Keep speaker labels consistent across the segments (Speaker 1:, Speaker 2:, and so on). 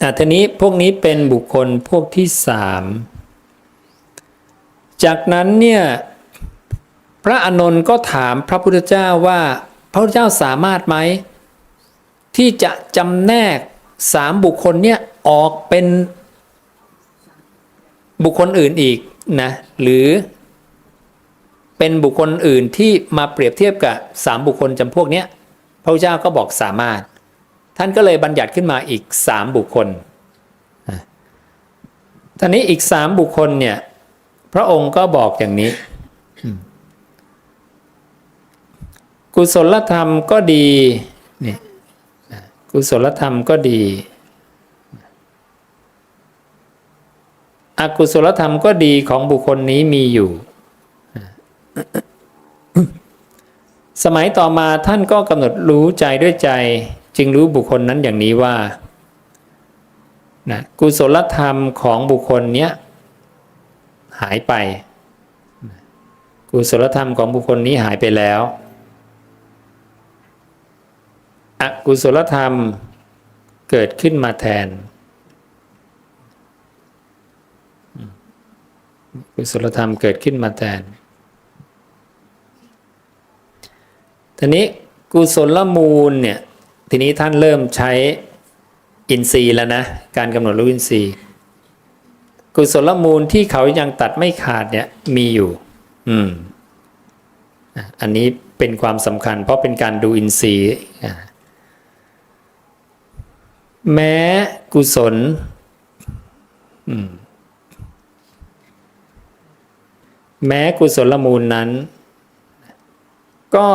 Speaker 1: อะทีนี้พวกนี้เป็นบุคคลพวกที่สามจากนั้นเนี่ยพระอานนท์ก็ถามพระพุทธเจ้าว่าพระพุทธเจ้าสามารถไหม ที่จะจำแนกสามบุคคลเนี่ยออกเป็นบุคคลอื่นอีกนะหรือเป็นบุคคลอื่นที่มาเปรียบเทียบกับสามบุคคลจำพวกเนี้ยพระพุทธเจ้าก็บอกสามารถ ท่านก็เลยบัญญัติขึ้นมาอีกสามบุคคลท่านี้อีกสามบุคคลเนี่ย พระองค์ก็บอกอย่างนี้ กุศลธรรมก็ดีนี่กุศลธรรมก็ดี อกุศลธรรมก็ดีของบุคคลนี้มีอยู่ สมัยต่อมาท่านก็กำหนดรู้ใจด้วยใจ จึงรู้บุคคลนั้นอย่างนี้ว่านะกุศลธรรมของบุคคลเนี้ยหายไป กุศลธรรมของบุคคลนี้หายไปแล้วอกุศลธรรมเกิดขึ้นมาแทน กุศลธรรมเกิดขึ้นมาแทนทีนี้กุศลมูลเนี่ย ทีนี้ท่านเริ่มใช้อินทรีย์แล้วนะ การกำหนดรู้อินทรีย์ กุศลมูลที่เขายังตัดไม่ขาดเนี่ยมีอยู่ อืมอันนี้เป็นความสำคัญ เพราะเป็นการดูอินทรีย์แม้กุศลมแม้กุศลมูลนั้น ก็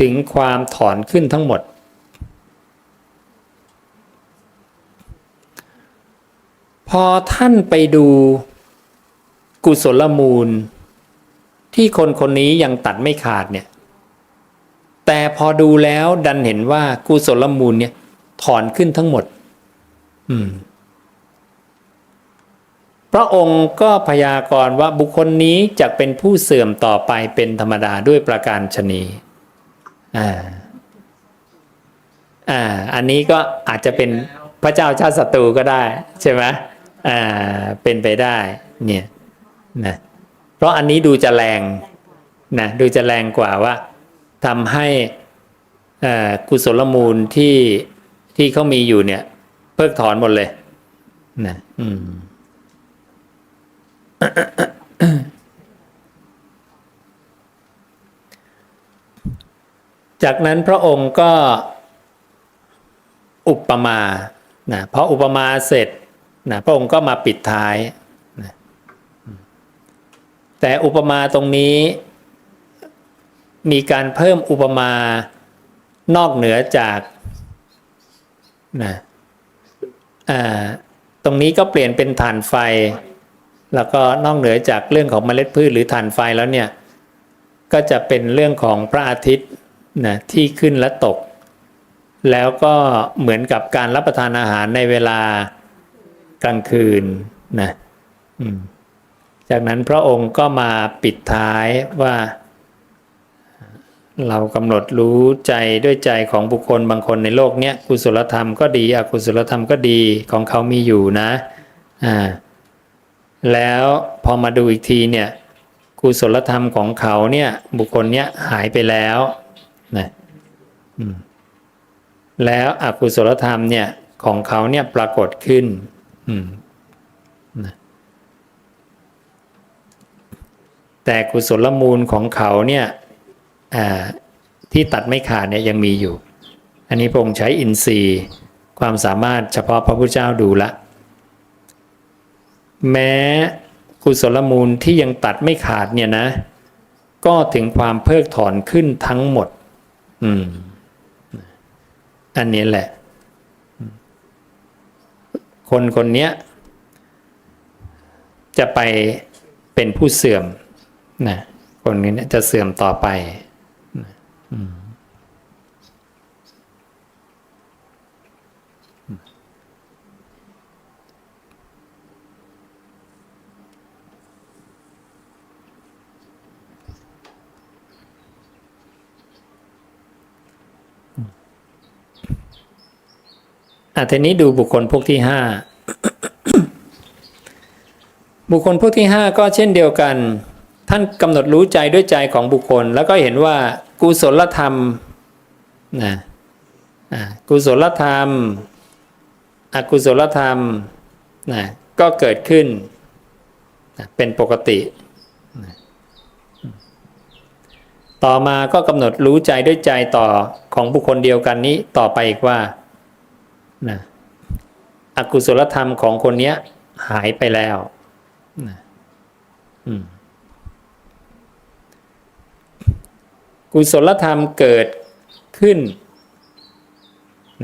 Speaker 1: ถึงความถอนขึ้นทั้งหมด พอท่านไปดูกุศลมูล ที่คนคนนี้ยังตัดไม่ขาดเนี่ย แต่พอดูแล้วดันเห็นว่ากุศลมูลเนี่ย ถอนขึ้นทั้งหมด อืมพระองค์ก็พยากรณ์ว่าบุคคลนี้จะเป็นผู้เสื่อมต่อไปเป็นธรรมดาด้วยประการชนีอ่าอ่า อันนี้ก็อาจจะเป็นพระเจ้าชาติศัตรูก็ได้ใช่ไหม อ่าเป็นไปได้เนี่ยนะเพราะอันนี้ดูจะแรงนะดูจะแรงกว่าว่าทำให้กุศลมูลที่ที่เขามีอยู่เนี่ย เพิกถอนหมดเลยนะอืมจากนั้นพระองค์ก็อุปมานะพออุปมาเสร็จ นะพระองค์ก็มาปิดท้ายนะแต่อุปมาตรงนี้ มีการเพิ่มอุปมานอกเหนือจากนะตรงนี้ก็เปลี่ยนเป็นฐานไฟ แล้วก็นอกเหนือจากเรื่องของเมล็ดพืชหรือถ่านไฟแล้วเนี่ยก็จะเป็นเรื่องของพระอาทิตย์นะที่ขึ้นและตก แล้วก็เหมือนกับการรับประทานอาหารในเวลา กลางคืนนะจากนั้นพระองค์ก็มาปิดท้ายว่า เรากำหนดรู้ใจด้วยใจของบุคคลบางคนในโลกเนี้ยกุศลธรรมก็ดีอกุศลธรรมก็ดีของเขามีอยู่นะอ่าแล้วพอมาดูอีกทีเนี่ยกุศลธรรมของเขาเนี่ยบุคคลเนี้ยหายไปแล้วนะแล้วอกุศลธรรมเนี่ยของเขาเนี่ยปรากฏขึ้น อืมนะแต่กุศลมูลของเขาเนี่ยที่ตัดไม่ขาดเนี่ยยังมีอยู่ อันนี้พระองค์ใช้อินทรีย์ความสามารถเฉพาะพระพุทธเจ้าดูละ แม้กุศลมูลที่ยังตัดไม่ขาดเนี่ยนะ ก็ถึงความเพิกถอนขึ้นทั้งหมด อืม อันนี้แหละ คนคนเนี้ยจะไปเป็นผู้เสื่อมนะคนนี้จะเสื่อมต่อไปนะอืม อะทีนี้ดูบุคคลพวกที่ห้าบุคคลพวกที่ห้าก็เช่นเดียวกัน ท่านกำหนดรู้ใจด้วยใจของบุคคล แล้วก็เห็นว่ากุศลธรรมนะอ่ากุศลธรรม อกุศลธรรมนะก็เกิดขึ้นนะเป็นปกตินะต่อมาก็กำหนดรู้ใจด้วยใจต่อของบุคคลเดียวกันนี้ต่อไปอีกว่า นะอกุศลธรรมของคนเนี้ย หายไปแล้วนะกุศลธรรมเกิดขึ้น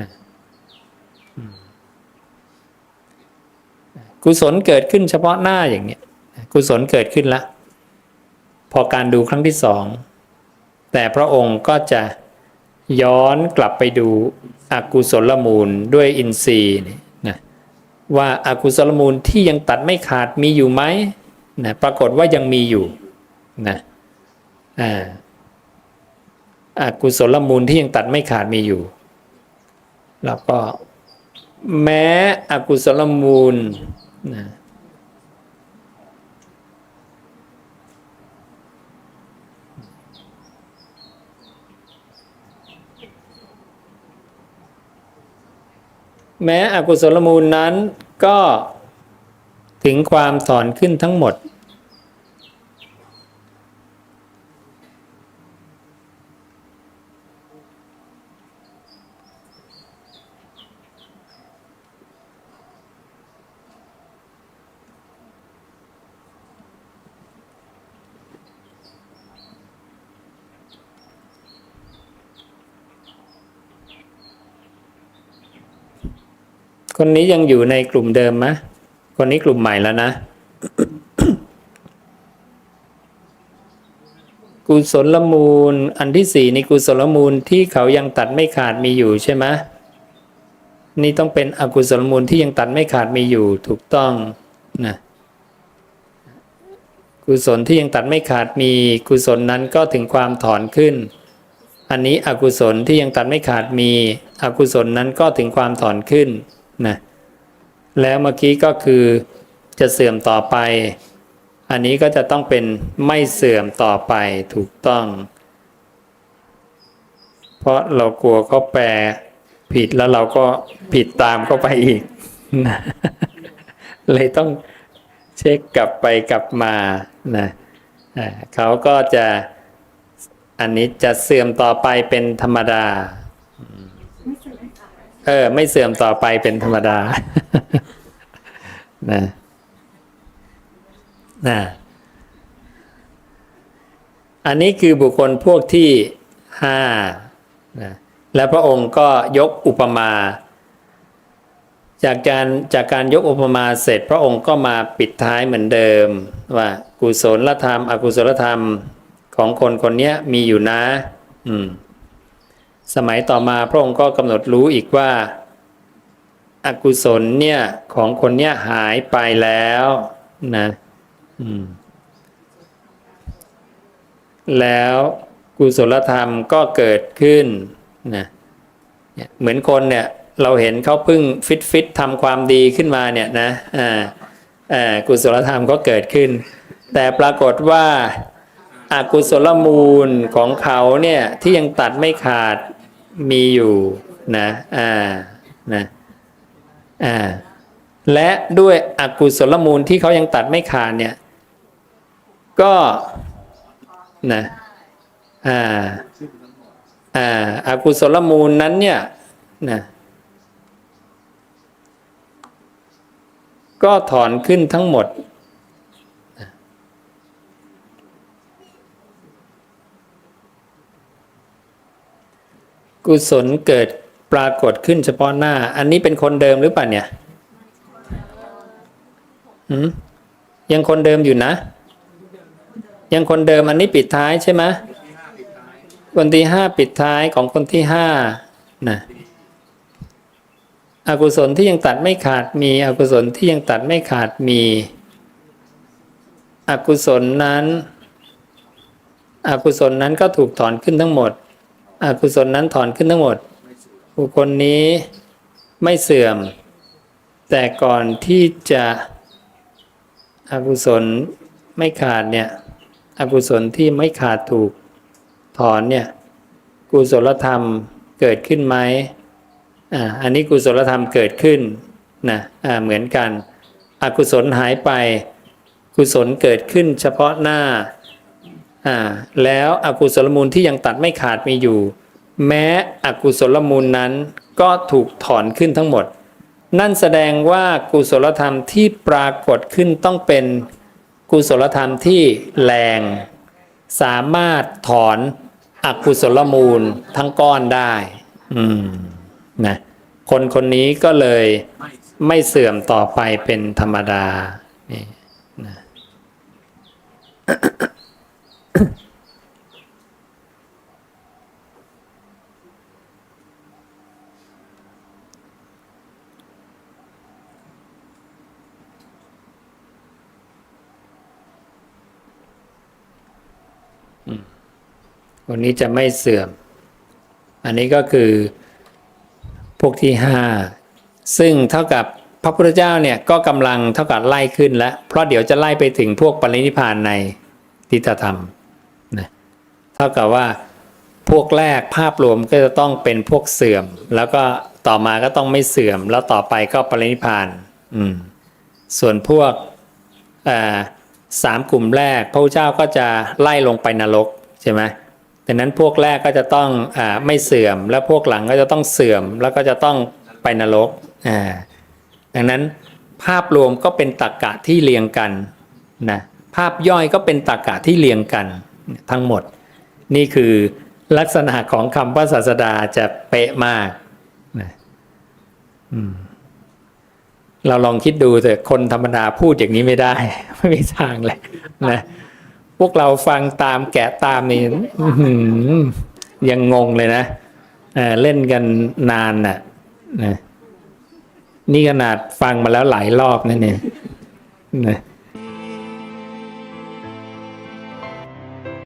Speaker 1: นะกุศลเกิดขึ้นเฉพาะหน้าอย่างเนี้ยกุศลเกิดขึ้นละ พอการดูครั้งที่สอง แต่พระองค์ก็จะ ย้อนกลับไปดูอกุศลมูลด้วยอินทรีย์นี่นะว่าอากุศลมูลที่ยังตัดไม่ขาดมีอยู่ไหมนะปรากฏว่ายังมีอยู่นะอ่าอากุศลมูลที่ยังตัดไม่ขาดมีอยู่ แล้วก็แม้อกุศลมูลนะ แม้อกุศลมูลนั้นก็ถึงความถอนขึ้นทั้งหมด คนนี้ยังอยู่ในกลุ่มเดิมไหมคนนี้กลุ่มใหม่แล้วนะ กุศลมูล อันที่สี่ในกุศลมูลที่เขายังตัดไม่ขาดมีอยู่ใช่ไหมนี่ต้องเป็นอกุศลมูลที่ยังตัดไม่ขาดมีอยู่ถูกต้องนะกุศลที่ยังตัดไม่ขาดมีกุศลนั้นก็ถึงความถอนขึ้น อันนี้อกุศลที่ยังตัดไม่ขาดมี อกุศลนั้นก็ถึงความถอนขึ้น นะแล้วเมื่อกี้ก็คือจะเสื่อมต่อไป อันนี้ก็จะต้องเป็นไม่เสื่อมต่อไปถูกต้อง เพราะเรากลัวเขาแปลผิดแล้วเราก็ผิดตามเข้าไปอีกนะเลยต้องเช็คกลับไปกลับมานะอ่าเขาก็จะอันนี้จะเสื่อมต่อไปเป็นธรรมดา เออ ไม่เสื่อมต่อไปเป็นธรรมดา นะนะอันนี้คือบุคคลพวกที่ห้านะและพระองค์ก็ยกอุปมา จากการจากการยกอุปมาเสร็จ พระองค์ก็มาปิดท้ายเหมือนเดิม ว่ากุศลธรรม อกุศลธรรมของคนคนนี้มีอยู่นะ อืม สมัยต่อมาพระองค์ก็กำหนดรู้อีกว่าอากุศลเนี่ยของคนเนี่ยหายไปแล้วนะแล้วกุศลธรรมก็เกิดขึ้นนะเหมือนคนเนี่ยเราเห็นเขาพิ่งฟิตฟิตทำความดีขึ้นมาเนี่ยนะอ่าอ่ากุศลธรรมก็เกิดขึ้น แต่ปรากฏว่าอากุศลมูลของเขาเนี่ยที่ยังตัดไม่ขาด มีอยู่นะอ่านะอ่าและด้วยอกุศลมูลที่เขายังตัดไม่ขาดเนี่ย ก็นะอ่าอ่าอากุศลมูลนั้นเนี่ยนะก็ถอนขึ้นทั้งหมด กุศลเกิดปรากฏขึ้นเฉพาะหน้า อันนี้เป็นคนเดิมหรือเปล่าเนี่ยยังคนเดิมอยู่นะ ยังคนเดิมอันนี้ปิดท้ายใช่ไหมคนที่ห้าปิดท้ายของคนที่ห้านะอกุศลที่ยังตัดไม่ขาดมี อกุศลที่ยังตัดไม่ขาดมี อกุศลนั้น อกุศลนั้นก็ถูกถอนขึ้นทั้งหมด อกุศลนั้นถอนขึ้นทั้งหมด บุคคลนี้ไม่เสื่อม แต่ก่อนที่จะอกุศลไม่ขาดเนี่ยอกุศลที่ไม่ขาดถูกถอนเนี่ยกุศลธรรมเกิดขึ้นไหมอ่าอันนี้กุศลธรรมเกิดขึ้นนะอ่าเหมือนกัน อกุศลหายไป กุศลเกิดขึ้นเฉพาะหน้า อ่าแล้วอกุศลมูลที่ยังตัดไม่ขาดมีอยู่ แม้อกุศลมูลนั้นก็ถูกถอนขึ้นทั้งหมด นั่นแสดงว่ากุศลธรรมที่ปรากฏขึ้นต้องเป็นกุศลธรรมที่แรง สามารถถอนอกุศลมูลทั้งก้อนได้ อืมนะคนคนนี้ก็เลยไม่เสื่อมต่อไปเป็นธรรมดานี่ วันนี้จะไม่เสื่อม อันนี้ก็คือพวกที่ห้าซึ่งเท่ากับพระพุทธเจ้าเนี่ยก็กำลังเท่ากับไล่ขึ้นแล้ว เพราะเดี๋ยวจะไล่ไปถึงพวกปรินิพานในทิฏฐธรรมนะเท่ากับว่าพวกแรกภาพรวมก็จะต้องเป็นพวกเสื่อม แล้วก็ต่อมาก็ต้องไม่เสื่อม แล้วต่อไปก็ปรินิพพานอืมส่วนพวกอ่าสามกลุ่มแรก พระพุทธเจ้าก็จะไล่ลงไปนรกใช่ไหม ดังนั้นพวกแรกก็จะต้องอไม่เสื่อม แล้วพวกหลังก็จะต้องเสื่อม แล้วก็จะต้องไปนรกดังนั้นภาพรวมก็เป็นตรรกะที่เรียงกันนะภาพย่อยก็เป็นตรรกะที่เรียงกันทั้งหมด นี่คือลักษณะของคำว่าศาสดาจะเป๊ะมากนะเราลองคิดดูแต่คนธรรมดาพูดอย่างนี้ไม่ได้ ไม่มีทางเลยนะ วกเราฟังตามแกะตามนี่ยังงงเลยนะเเล่นกันนานน่ะนะนี่ขนาดฟังมาแล้วหลายรอบนั่นเองนะ